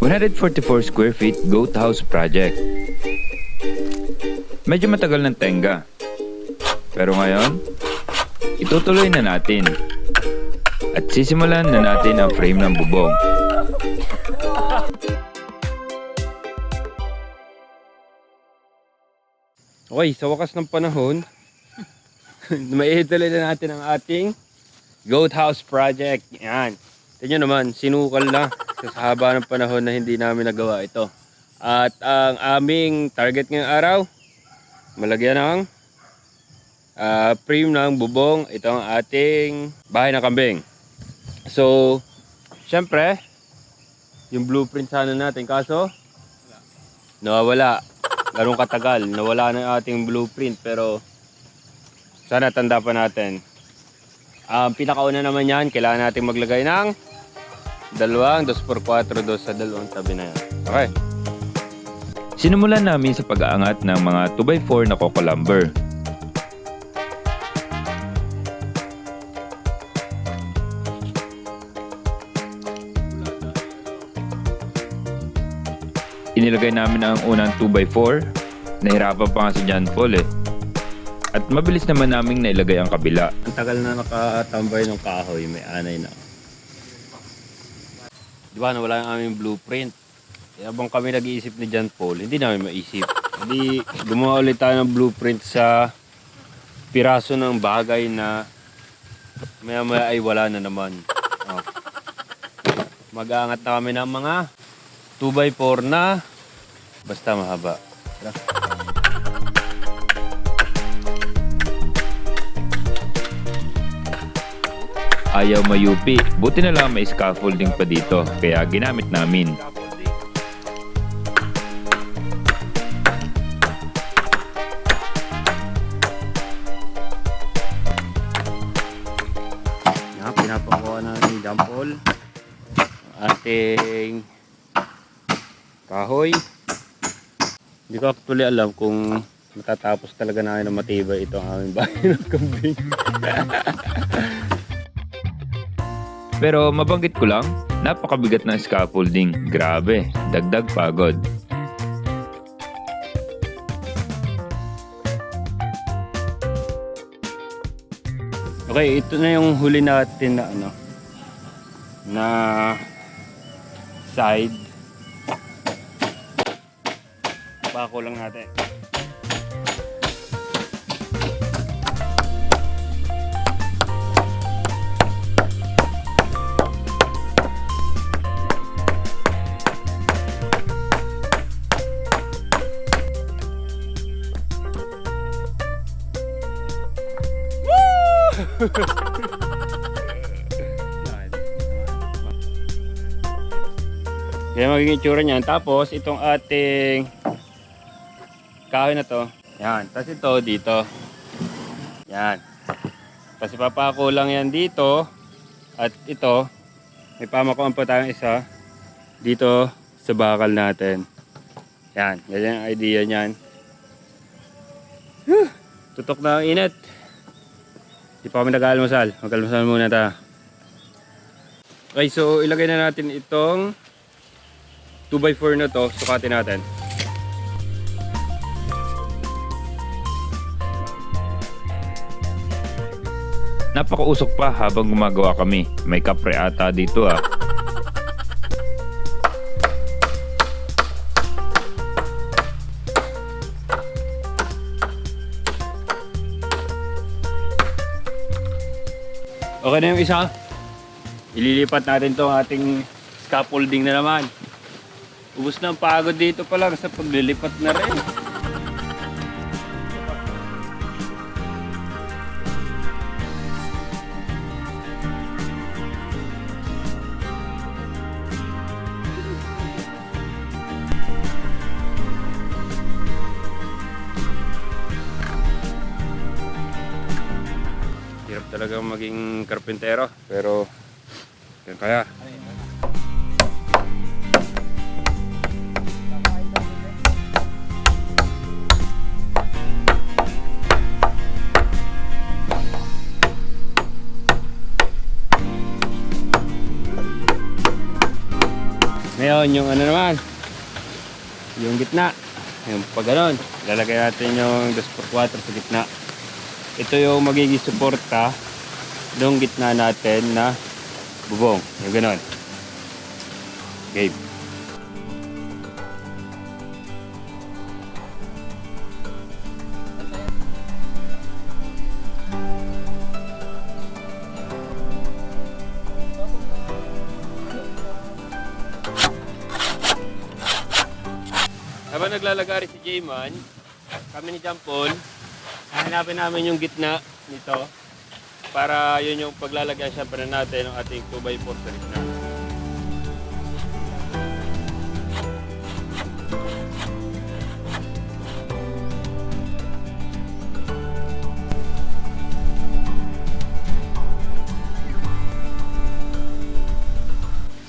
144 square feet goat house project. Medyo matagal ng tenga. Pero ngayon, itutuloy na natin. At sisimulan na natin ang frame ng bubong. Okay, sa wakas ng panahon, maituloy na natin ang ating goat house project. Yan. Tingnan naman, sinukal na sa haba ng panahon na hindi namin nagawa ito. At ang aming target ngayong araw, malagyan ng ah, frame ng bubong. Ito ang ating bahay ng kambing. So, syempre, yung blueprint sana natin. Kaso, nawawala. Ganong katagal. Nawala na ating blueprint. Pero, sana tanda pa natin. Ang pinakauna naman yan, kailangan natin maglagay ng dalawang 2x4 do sa dalawang tabi na yan. Okay. Sinimulan namin sa pag-aangat ng mga 2x4 na coco lumber. Inilagay namin ang unang 2x4. Nahirapan pa nga si John Paul eh. At mabilis naman naming nailagay ang kabila. Ang tagal na nakatambay ng kahoy, may anay na. Di ba, nawala yung aming blueprint. Kaya habang kami nag-iisip ni John Paul, hindi namin maisip. Hindi gumawa ulit tayo ng blueprint sa piraso ng bagay na maya maya ay wala na naman. Oh. Mag-aangat na kami ng mga 2x4 na basta mahaba. Tara. Ayaw mayupi. Buti na lang may scaffolding pa dito. Kaya ginamit namin. Yan, pinapakuha na ni ang ating kahoy. Hindi ko actually alam kung matatapos talaga namin na matibay ito ang aming bahay ng kambing. Pero mabanggit ko lang, napakabigat ng scaffolding. Grabe, dagdag pagod. Okay, ito na yung huli natin na ano na side. Bako lang natin. Yan magiging itsura niyan. Tapos, itong ating kahoy na to. Yan. Tapos ito dito. Yan. Tapos ipapako lang yan dito. At ito, may pamakuan pa tayong isa dito sa bakal natin. Yan. Yan ang idea niyan. Whew! Tutok na ang init. Di pa kami nag-almusal. Mag-almusal muna ta. Okay, so ilagay na natin itong 2x4 na to, sukatin natin. Napakausok pa habang gumagawa kami. May kapre ata dito ah. Okay na yung isa. Ililipat natin tong ating scaffolding na naman. Ubus na ang pagod dito pa lang sa paglilipat na rin. Hirap talaga maging karpentero. Pero, yan kaya. Ngayon, yung ano naman, yung gitna. Yung pag ganon, lalagay natin yung 2x4 sa gitna. Ito yung magiging suporta ng gitna natin na bubong. Yung ganon. Game. Habang naglalagari si Jayman, kami ni Paul, hahanapin namin yung gitna nito para yun yung paglalagyan syempre natin ng ating 2x4 sa.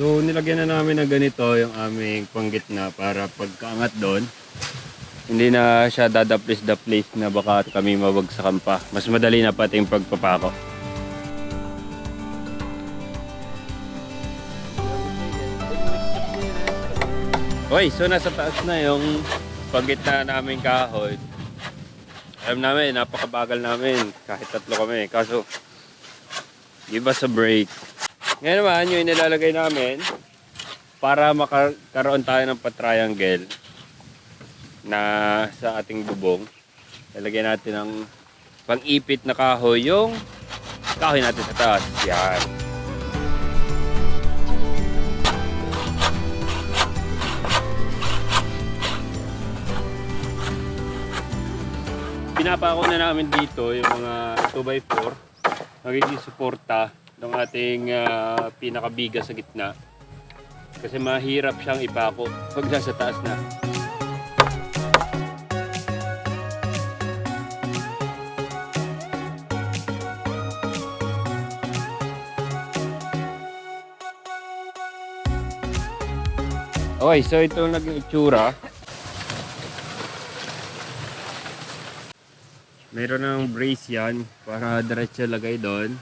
So nilagyan na namin ng ganito yung aming panggitna para pagkaangat doon, hindi na siya dadaplis-daplis na baka kami mabagsakan pa. Mas madali na pati yung pagpapako. Okay, so nasa taas na yung panggitna namin kahoy. Alam namin, napakabagal namin kahit tatlo kami. Kaso, give us a break. Ngayon naman, yung inilalagay namin para makaroon tayo ng pa-triangle na sa ating bubong. Lalagyan natin ng pang-ipit na kahoy yung kahoy natin sa taas. Yan. Pinapako na namin dito yung mga 2x4 magiging suporta ng ating ah, pinakabiga sa gitna. Kasi mahirap siyang ipako pag nasa taas na. Okay, so ito naging itsura. Meron ng brace yan para diretso lagay doon.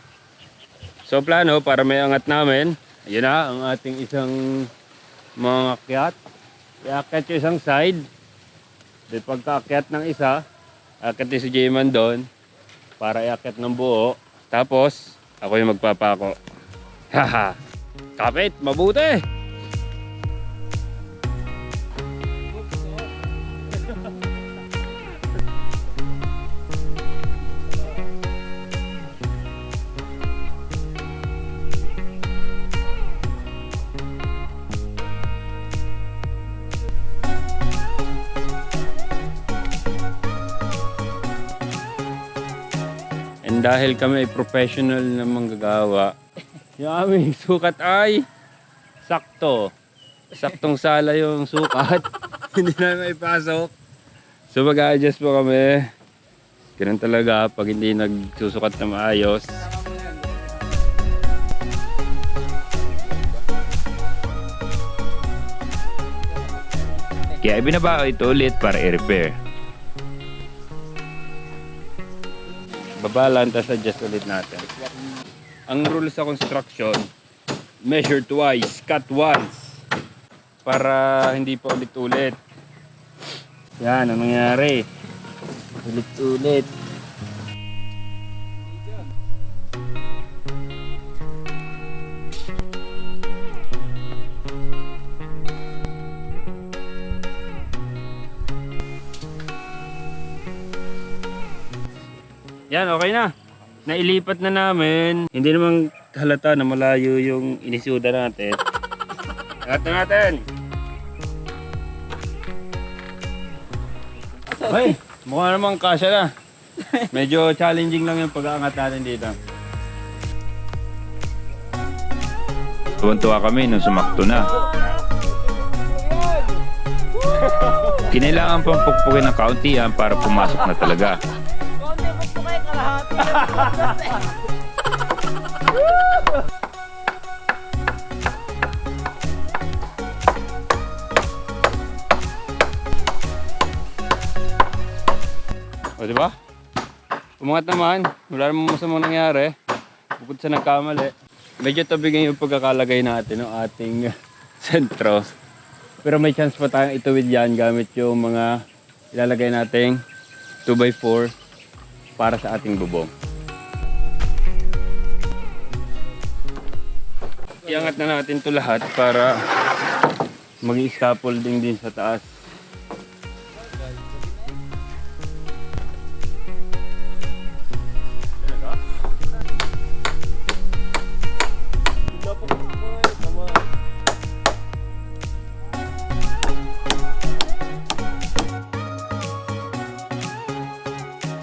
So plano para may angat namin, ayun na ang ating isang mga akyat. Iakyat yung isang side. Then pagkaakyat ng isa, akyat din si Jayman doon para iakyat ng buo. Tapos, ako yung magpapako. Haha! Kapit! Mabuti! And dahil kami ay professional na manggagawa, yung aming sukat ay sakto. Saktong sala yung sukat. Hindi na maipasok. So mag-a-adjust po kami. Ganun talaga pag hindi nagsusukat na maayos. Kaya ibinabao ito ulit para i-repair. Babalan, tapos adjust ulit natin. Ang rule sa construction, measure twice, cut once. Para hindi pa ulit-ulit. Yan, ang nangyari. Ulit-ulit. Yan, okay na. Nailipat na namin. Hindi naman halata na malayo yung inisuda natin. Angat na natin. Ay, mukha namang kasya na. Medyo challenging lang yung pag-aangat natin dito. Tuwan-tuwa kami nung sumakto na. Kinailangan pang pukpukin ng kaunti yan para pumasok na talaga. O, di ba? Umangat naman. Wala namang masamang nangyari. Bukod sa nagkamali. Medyo tabigin yung pagkakalagay natin ng ating sentro. Pero may chance pa tayong ituwid yan gamit yung mga ilalagay nating 2x4 para sa ating bubong. Iangat na natin to lahat para mag-scaffolding din sa taas.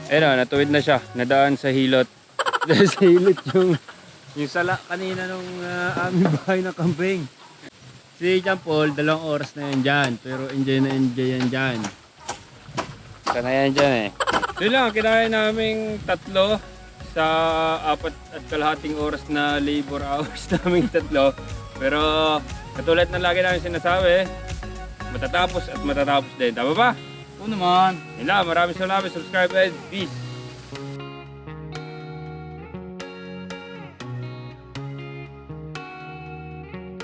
Ayun na, natuwid na siya. Nadaan sa hilot. sa hilot yung, yung sala kanina nung ah, aming bahay na kambing. Si Jean Paul, dalawang oras na yan dyan. Pero enjoy na enjoy yan dyan. Sana yan dyan eh. Yun lang, kinaya naming tatlo sa apat at kalahating oras na labor hours naming tatlo. Pero katulad na lagi namin sinasabi, matatapos at matatapos din. Tama ba? Oo naman. Yun maraming salamat. Subscribe and peace.